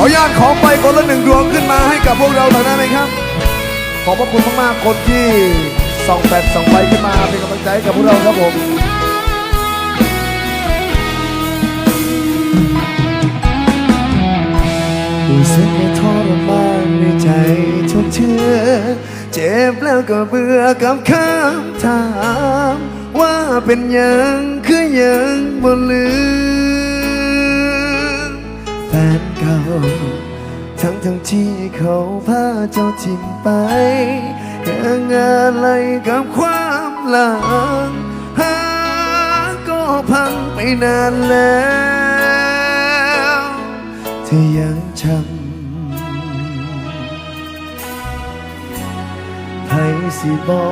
ขออนุญาตขอไปคนละหนึ่งดวงขึ้นมาให้กับพวกเราหน่อยได้ครับ ขอบพระคุณมากๆคนที่ส่องแปดส่องไปขึ้นมาเป็นกำลังใจให้กับพวกเราครับผมรู้สึกว่าทรมานในใจทุกเชื่อเจ็บแล้วก็เบื่อกับคำถาม ว่าเป็นยังคือยังบ่ลืม นเก่า ทั้งทั้งที่เขาพาเจ้าทิ้งไปยังอะไรกับความหลังหาก็พังไปนานแล้วเธอยังจำให้สิบอ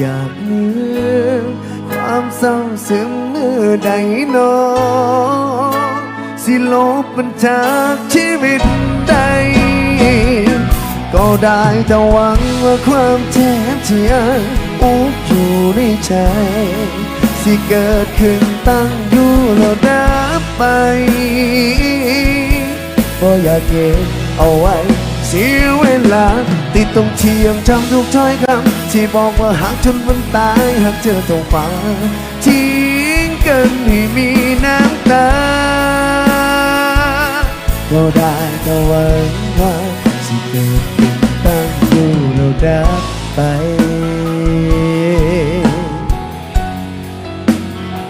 อยากลืมความเศร้าซึมเมื่อใดนอ สิลบมันจากชีวิตใด ก็ได้แต่หวังว่าความเจ็บที่ยังอุกอยู่ในใจ สิเกิดขึ้นตั้งอยู่แล้วดับไปก็อยากเก็บเอาไว้เสียเวลาติดตรงเที่ยังจำทุกถ้อยคำที่บอกว่าหากจนมันตายหากเจอต้องฟ้าทิ้งกันให้มีน้ำตา ก็ได้แต่หวังว่าสิเกิดเป็นตั้งอยู่แล้วดับไป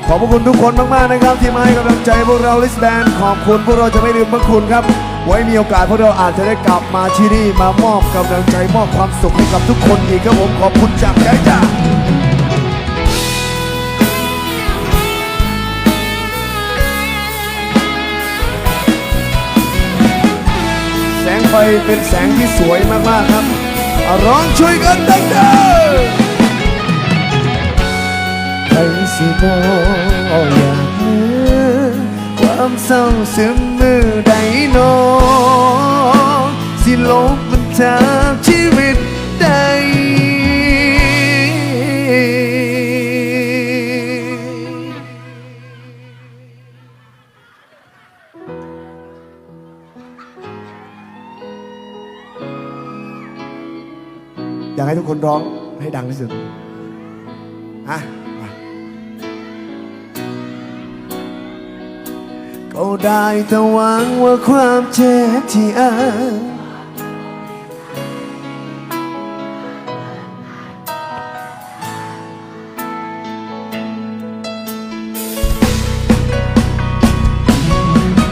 ขอบพระคุณทุกคนมากๆนะครับ ที่มาให้กำลังใจพวกเราลิสแบนขอบคุณพวกเราจะไม่ลืมพระคุณครับ ไว้มีโอกาสพวกเราอาจจะได้กลับมาที่นี่มามอบกำลังใจมอบความสุขให้กับทุกคนอีกครับผมขอบคุณจากใจจ้า แสงไฟเป็นแสงที่สวยมาก ๆ ครับ ร้องช่วยกันดังๆใครสิบอกอยากลืมความเศร้าซึมมือใดนอสิลบมันจาก อยากให้ทุกคนร้องให้ดังที่สุดอะก็ได้แต่หวังว่าความเจ็บที่อ้าง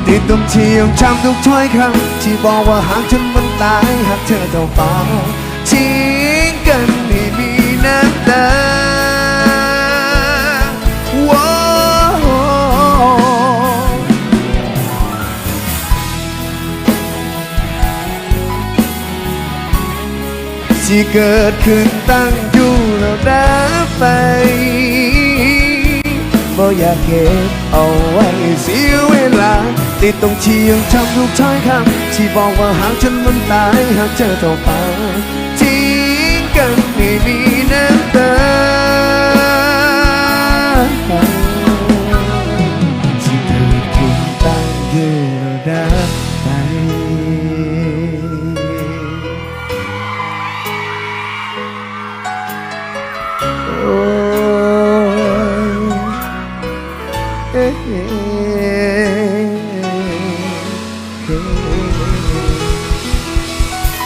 ติดตรงที่ยังจำทุกถ้อยคำที่บอกว่าหากจนมันตายหากเธอต้องฟ้า ที่เกิดขึ้นตั้งอยู่แล้วดับไปบ่อยากเก็บเอาไว้เสียเวลาติดตรงที่ยังจำทุกท้อยคำที่บอกว่าหากฉันมันตายหากเจอต่อไปทิ้งกันไม่มีน้ำ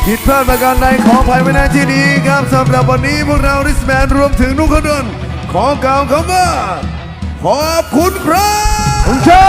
ผิดพลาดประการใดขออภัยไว้ในที่นี้ครับสำหรับวันนี้พวกเราริสแมนรวมถึงนุกขดนขอกล่าวคำว่าขอบคุณครับคุณเชิ